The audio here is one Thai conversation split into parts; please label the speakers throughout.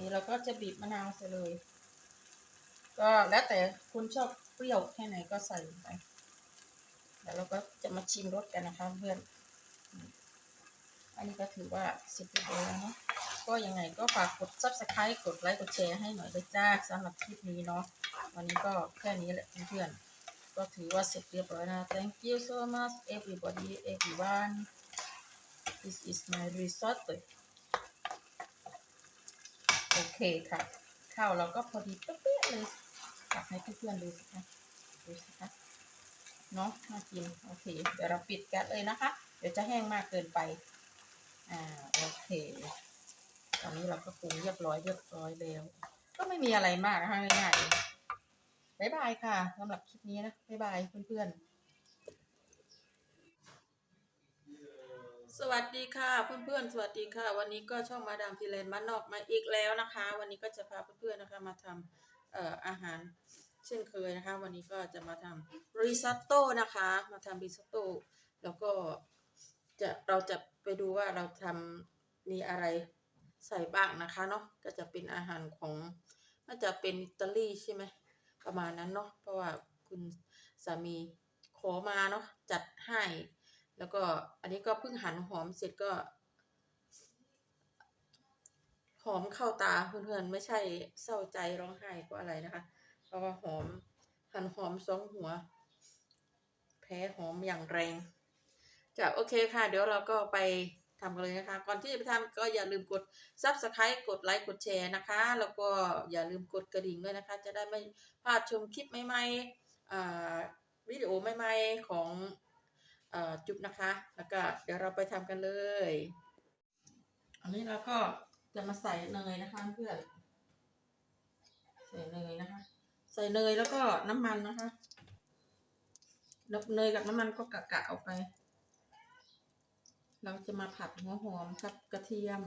Speaker 1: นี่เราก็จะบีบมะนาวใส่เลย ก็แล้วแต่คุณชอบเปรี้ยวแค่ไหนก็ใส่ลงไปเดี๋ยวเราก็จะมาชิมรสกันนะคะเพื่อน อันนี้ก็ถือว่าเสร็จเรียบร้อยแล้วเนาะก็ยังไงก็ฝากกด subscribe กดไลค์กดแชร์ให้หน่อยด้วยจ้าสำหรับคลิปนี้เนาะวันนี้ก็แค่นี้แหละเพื่อนๆก็ถือว่าเสร็จเรียบร้อยนะ Thank you so much everybody everyone This is my risotto โอเคค่ะ ข้าวเราก็พอดีเป๊ะเลยตักให้เพื่อนๆดูสิคะดูสิคะเนาะน่ากินโอเค เดี๋ยวเราปิดแก๊สเลยนะคะ เดี๋ยวจะแห้งมากเกินไปอ่าโอเค ตอนนี้เราก็ปรุงเรียบร้อยเรียบร้อยแล้ว ก็ไม่มีอะไรมากนะคะง่ายๆบ๊ายบายค่ะสำหรับคลิปนี้นะบ๊ายบายเพื่อนๆ สวัสดีค่ะเพื่อนๆ สวัสดีค่ะ วันนี้ก็ช่องมาดามฟิเลนมานนอกมาอีกแล้วนะคะ วันนี้ก็จะพาเพื่อนๆนะคะมาทำเอ่ออาหารเช่นเคยนะคะ วันนี้ก็จะมาทำริซอตโต้นะคะ มาทำริซอตโต้แล้วก็จะเราจะไปดูว่าเราทำมีอะไรใส่บ้างนะคะเนาะก็จะเป็นอาหารของน่าจะเป็นอิตาลีใช่ไหมประมาณนั้นเนาะเพราะว่าคุณสามีขอมาเนาะจัดให้ แล้วก็อันนี้ก็เพิ่งหั่นหอมเสร็จก็หอมเข้าตาเพื่อนๆไม่ใช่เศร้าใจร้องไห้ก็อะไรนะคะเพราะว่าหอมหั่นหอมสองหัว แพ้หอมอย่างแรงจะโอเคค่ะ เดี๋ยวเราก็ไปทำกันเลยนะคะ ก่อนที่จะไปทำก็อย่าลืมกด subscribe กดไลค์กดแชร์นะคะ แล้วก็อย่าลืมกดกระดิ่งด้วยนะคะ จะได้ไม่พลาดชมคลิปใหม่ๆวิดีโอใหม่ๆของ จุ๊บนะคะ แล้วก็เดี๋ยวเราไปทำกันเลย อันนี้เราก็จะมาใส่เนยนะคะเพื่อน ใส่เนยนะคะ ใส่เนยแล้วก็น้ำมันนะคะเนยกับน้ำมันก็กะกะออกไป เราจะมาผัดหัวหอมกับกระเทียม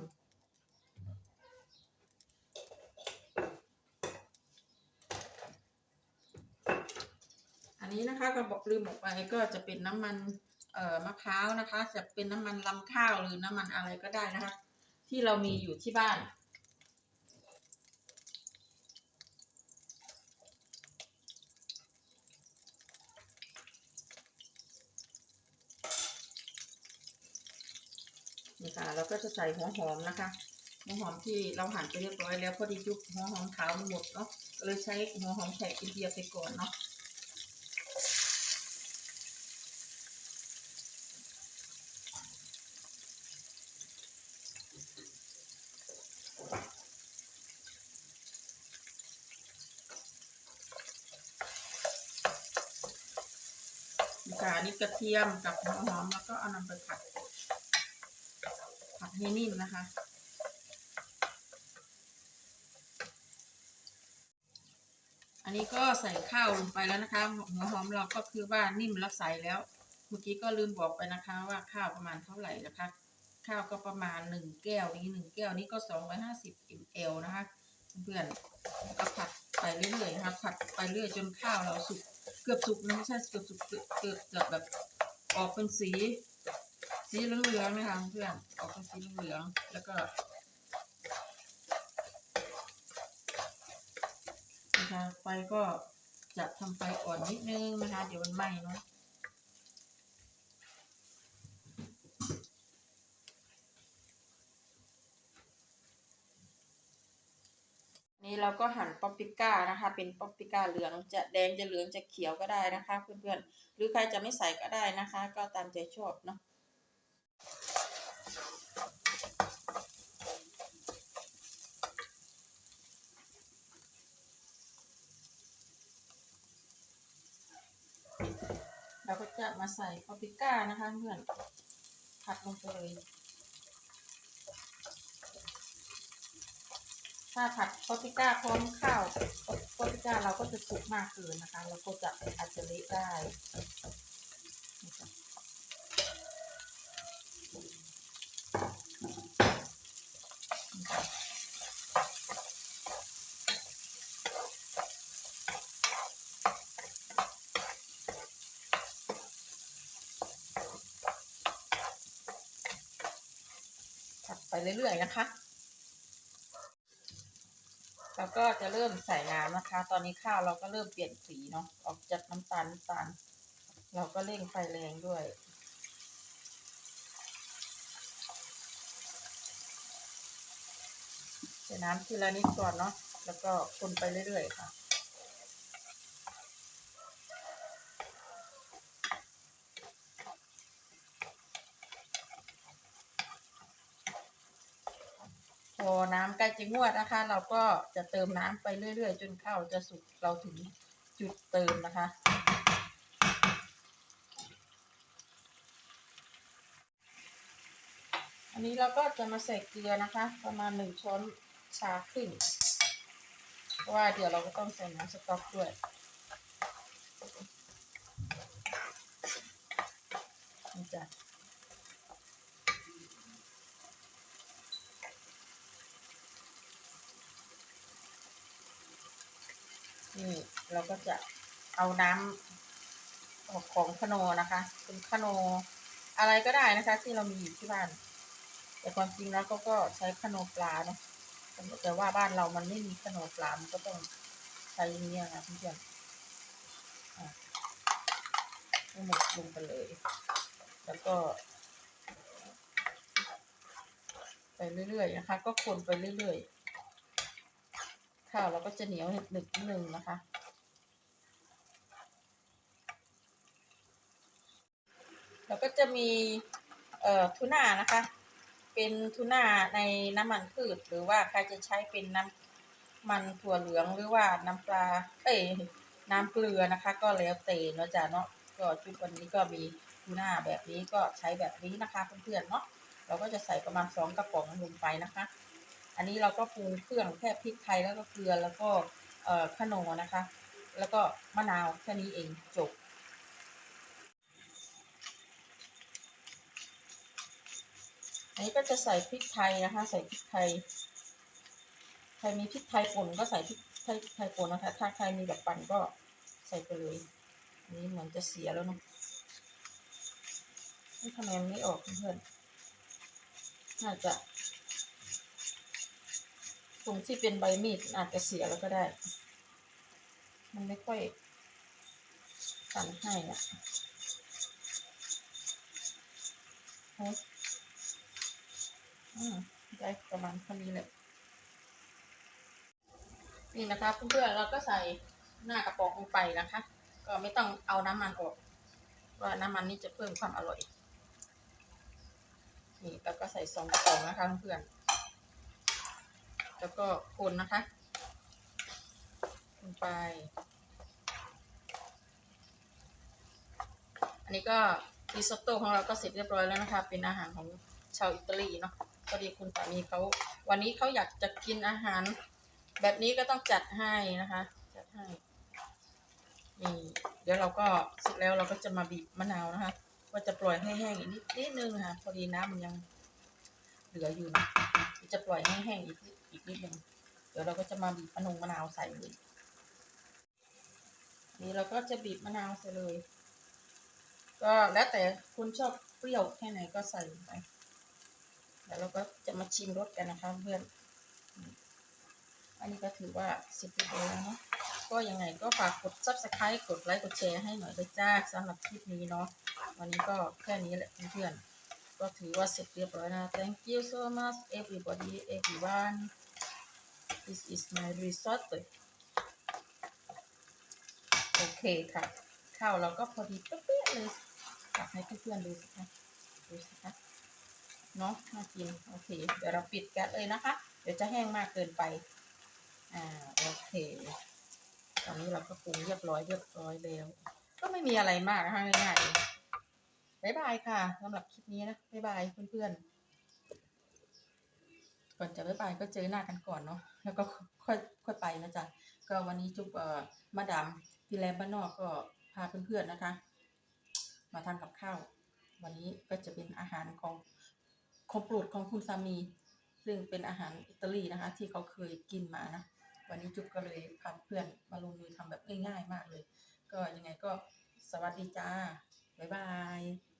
Speaker 1: อันนี้นะคะก็บอกลืมบอกไปก็จะเป็นน้ำมัน เอ่อมะพร้าวนะคะ จะเป็นน้ำมันลำข้าวหรือน้ำมันอะไรก็ได้นะคะ ที่เรามีอยู่ที่บ้าน นี่ค่ะเราก็จะใส่หัวหอมนะคะ หัวหอมที่เราหั่นไปเรียบร้อยแล้วพอดียุบหัวหอมขาวมันหมดเนาะก็เลยใช้หัวหอมแขกอินเดียไปก่อนเนาะ ค่ะนนี้กระเทียมกับหัวหอมแล้วก็เอานำไปผัด ผัดให้นิ่มนะคะ อันนี้ก็ใส่ข้าวลงไปแล้วนะคะ หัวหอมเราก็คือว่านิ่มแล้วใส่แล้ว เมื่อกี้ก็ลืมบอกไปนะคะว่าข้าวประมาณเท่าไหร่นะคะ ข้าวก็ประมาณหนึ่งแก้วนี้หนึ่งแก้วนี้ก็สองร้อยห้าสิบมลนะคะ เพื่อนๆก็ผัดไปเรื่อยๆนะคะผัดไปเรื่อยจนข้าวเราสุก เกือบสุกนะไม่ใช่เกือบสุกเกือบเกือบเกือบแบบออกเป็นสี สีเหลืองๆนะคะเพื่อนออกเป็นสีเหลืองแล้วก็นะคะไฟก็จะทำไฟอ่อนนิดนึงนะคะ เดี๋ยวมันไหม้เนาะ เราก็หั่นปาปริก้านะคะ เป็นปาปริก้าเหลืองจะแดงจะเหลืองจะเขียวก็ได้นะคะ เพื่อนๆ หรือใครจะไม่ใส่ก็ได้นะคะ ก็ตามใจชอบเนาะเราก็จะมาใส่ปาปริก้านะคะเพื่อนผัดลงไปเลย ถ้าผัดปาปริก้าพร้อมข้าวปาปริก้าเราก็จะสุกมากเกินนะคะ เราก็จะอาจจะเละได้ผัดไปเรื่อยๆนะคะ แล้วก็จะเริ่มใส่น้ำนะคะ ตอนนี้ข้าวเราก็เริ่มเปลี่ยนสีเนาะ ออกจากน้ำตาลน้ำตาล เราก็เร่งไฟแรงด้วย ใส่น้ำทีละนิดก่อนเนาะ แล้วก็คนไปเรื่อยๆค่ะ อน้ำใกล้จะงวดนะคะ เราก็จะเติมน้ำไปเรื่อย ๆ จนข้าวจะสุกเราถึงจุดเติมนะคะ อันนี้เราก็จะมาใส่เกลือนะคะ ประมาณหนึ่งช้อนชาครึ่งเพราะว่าเดี๋ยวเราก็ต้องใส่น้ำสต๊อกด้วยนี่จ้ะ นี่ เราก็จะเอาน้ำของขนอนะคะ เป็นขนออะไรก็ได้นะคะ ที่เรามีอยู่ที่บ้าน แต่ความจริงแล้วเขาก็ใช้ขนอปลาเนาะแต่ว่าบ้านเรามันไม่มีขนอปลามันก็ต้องใช้อย่างนี้นะเพื่อนๆอะทั้งหมดลงไปเลย แล้วก็ ไปเรื่อยๆนะคะ ก็คนไปเรื่อยๆข้าวเราก็จะเหนียวหนึบๆนิดนึงนะคะ แล้วก็จะมีเอ่อทูน่านะคะ เป็นทูน่าในน้ำมันพืช หรือว่าใครจะใช้เป็นน้ำมันถั่วเหลืองหรือว่าน้ำปลาเอ้ยน้ำเกลือนะคะ ก็แล้วแต่เนาะจ้ะเนาะก็ชุดวันนี้ก็มีทูน่าแบบนี้ก็ใช้แบบนี้นะคะเพื่อนๆเนาะเราก็จะใส่ประมาณสองกระป๋องลงไปนะคะ อันนี้เราก็ปรุงเครื่องแค่พริกไทยแล้วก็เกลือแล้วก็เอ่อขนมนะคะ แล้วก็มะนาวแค่นี้เองจบ อันนี้ก็จะใส่พริกไทยนะคะ ใส่พริกไทย ใครมีพริกไทยป่นก็ใส่พริกไทยไทยป่นนะคะ ถ้าใครมีแบบปั่นก็ใส่ไปเลยอันนี้เหมือนจะเสียแล้วเนาะนี่ทำไมมันไม่ออกเพื่อน น่าจะตรงที่เป็นใบมีดอาจจะเสียแล้วก็ได้ มันไม่ค่อยสั่นให้อะ อืมได้ประมาณเท่านี้แหละนี่นะคะเพื่อนๆเราก็ใส่หน้ากระป๋องลงไปนะคะ ก็ไม่ต้องเอาน้ำมันออกเพราะน้ำมันนี่จะเพิ่มความอร่อย นี่แล้วก็ใส่สองกระป๋องนะคะเพื่อนๆแล้วก็คนนะคะคนไป อันนี้ก็ริซอตโต้ของเราก็เสร็จเรียบร้อยแล้วนะคะ เป็นอาหารของชาวอิตาลีเนาะ อดีคุณสามีเขาวันนี้เขาอยากจะกินอาหาร แบบนี้ก็ต้องจัดให้นะคะ จัดให้นี่เดี๋ยวเราก็เสร็จแล้วเราก็จะมาบีบมะนาวนะคะว่าจะปล่อยให้แห้งอีกนิดนิดนึงค่ะ พอดีน้ำมันยังเหลืออยู่นะจะปล่อยให้แห้งอีกนิดอีกนิดนึงเดี๋ยวเราก็จะมาบีบมะนงมะนาวใส่เลยนี่เราก็จะบีบมะนาวใส่เลย ก็แล้วแต่คุณชอบเปรี้ยวแค่ไหนก็ใส่ไป เดี๋ยวเราก็จะมาชิมรสกันนะคะเพื่อน อันนี้ก็ถือว่าเสร็จเรียบร้อยแล้วเนาะ ก็ยังไงก็ฝากกด subscribe กดไลค์ กดแชร์ให้หน่อยด้วยจ้าสำหรับคลิปนี้เนาะ วันนี้ก็แค่นี้แหละเพื่อนๆ ก็ถือว่าเสร็จเรียบร้อยนะ Thank you so much everybody everyone This is my risotto โอเคค่ะข้าวเราก็พอดีเป๊ะเลยอยากให้เพื่อนๆดูสิคะดูสิคะ เนาะน่ากินโอเค เดี๋ยวเราปิดแก๊สเลยนะคะ เดี๋ยวจะแห้งมากเกินไปอ่าโอเค ตอนนี้เราก็ปรุงเรียบร้อยเรียบร้อยแล้ว ก็ไม่มีอะไรมากนะคะง่ายๆเองบ๊ายบายค่ะสำหรับคลิปนี้นะบ๊ายบายเพื่อนๆก่อนจะบ๊ายบายก็เจอหน้ากันก่อนเนาะแล้วก็ค่อยค่อยไปนะจ๊ะก็วันนี้จุ๊บเอ่อมาดามพี่แลมบ้านนอกก็พาเพื่อนๆนะคะ มาทานกับข้าว วันนี้ก็จะเป็นอาหารของ ของโปรดของคุณสามี ซึ่งเป็นอาหารอิตาลีนะคะ ที่เขาเคยกินมานะ วันนี้จุ๊บก็เลยพาเพื่อนมาลงมือทำแบบง่ายๆมากเลย ก็ยังไงก็สวัสดีจ้าบ๊ายบาย